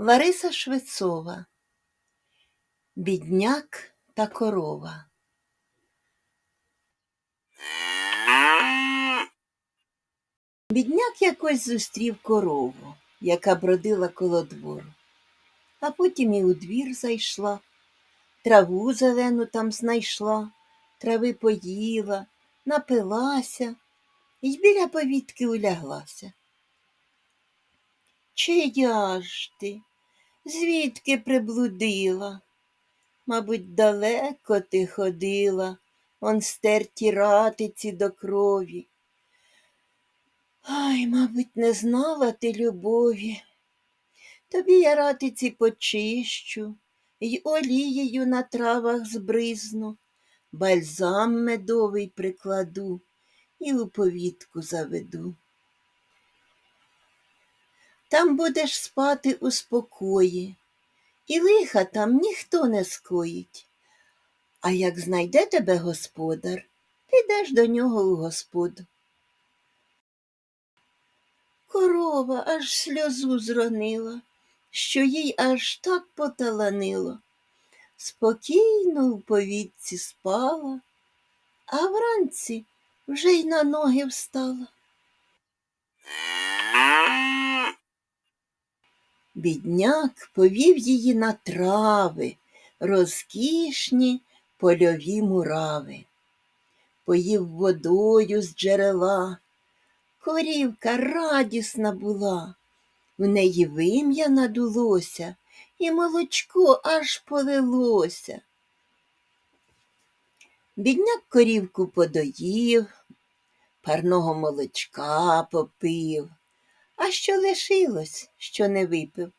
Лариса Швецова Бідняк та корова. Бідняк якось зустрів корову, яка бродила коло двору, а потім і у двір зайшла, траву зелену там знайшла, трави поїла, напилася і біля повітки уляглася. Чия ж ти? Звідки приблудила? Мабуть, далеко ти ходила, он стерті ратиці до крові. Ай, мабуть, не знала ти любові. Тобі я ратиці почищу, й олією на травах збризну, бальзам медовий прикладу і у повітку заведу. Там будеш спати у спокої, і лиха там ніхто не скоїть. А як знайде тебе господар, підеш до нього у господу. Корова аж сльозу зронила, що їй аж так поталанило. Спокійно у повітці спала, а вранці вже й на ноги встала. Бідняк повів її на трави, розкішні польові мурави. Поїв водою з джерела. Корівка радісна була, в неї вим'я надулося, і молочко аж полилося. Бідняк корівку подоїв, парного молочка попив, а що лишилось, що не випив,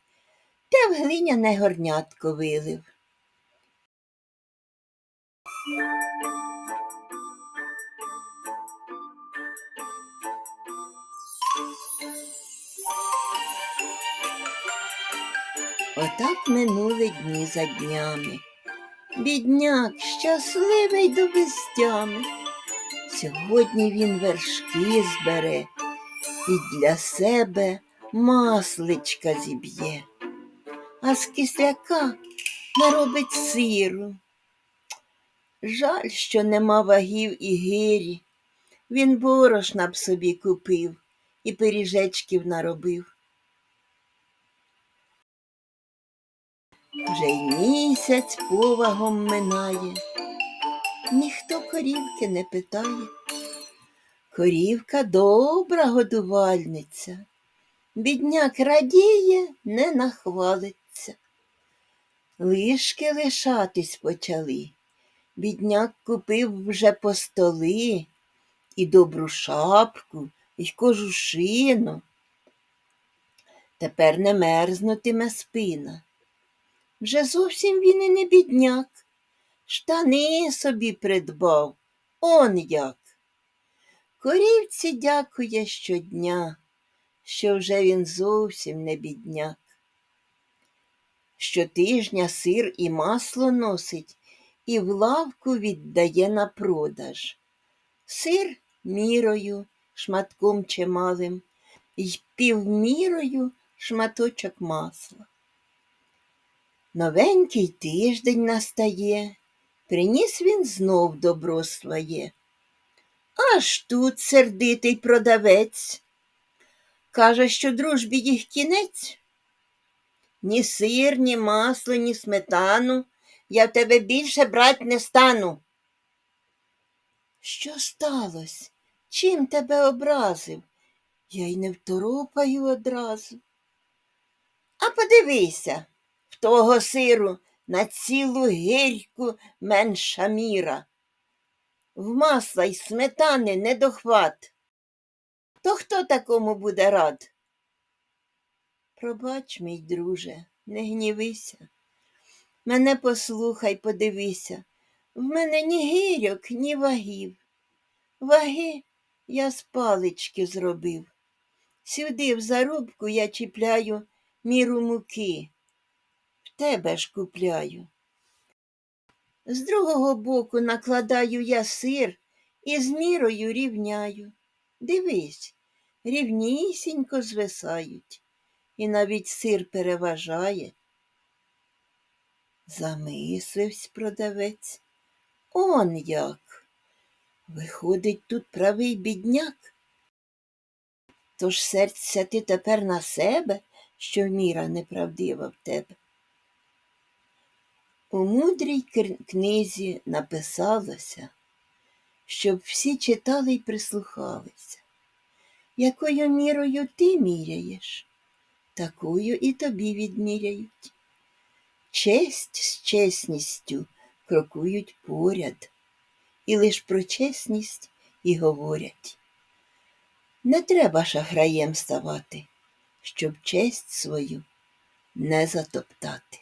те в глиняне горнятко вилив. Отак минули дні за днями. Бідняк щасливий до безтями. Сьогодні він вершки збере і для себе масличка зіб'є, а з кисляка наробить сиру. Жаль, що нема вагів і гирі. Він борошна б собі купив і пиріжечків наробив. Вже й місяць повагом минає, ніхто корівки не питає. Корівка добра годувальниця, бідняк радіє, не нахвалиться. Лишки лишатись почали. Бідняк купив вже по столи і добру шапку, і кожушину. Тепер не мерзнутиме спина. Вже зовсім він і не бідняк. Штани собі придбав, он як. Корівці дякує щодня, що вже він зовсім не бідняк. Щотижня сир і масло носить і в лавку віддає на продаж. Сир мірою, шматком чималим, й півмірою шматочок масла. Новенький тиждень настає, приніс він знов добро своє. Аж тут сердитий продавець. Каже, що дружбі їх кінець. Ні сир, ні масло, ні сметану я в тебе більше брать не стану. Що сталося? Чим тебе образив? Я й не второпаю одразу. А подивися, в того сиру на цілу гірку менша міра. В масла й сметани недохват. То хто такому буде рад? Пробач, мій друже, не гнівися. Мене послухай, подивися. В мене ні гірьок, ні вагів. Ваги я з палички зробив. Сюди в зарубку я чіпляю міру муки. В тебе ж купляю. З другого боку накладаю я сир і з мірою рівняю. Дивись, рівнісінько звисають. і навіть сир переважає. Замислився продавець. Он як. Виходить, тут правий бідняк. Тож серця ти тепер на себе, що міра неправдива в тебе. У мудрій книзі написалося, щоб всі читали й прислухалися. Якою мірою ти міряєш, такою і тобі відміряють. Честь з чесністю крокують поряд, і лиш про чесність і говорять. Не треба шахраєм ставати, щоб честь свою не затоптати.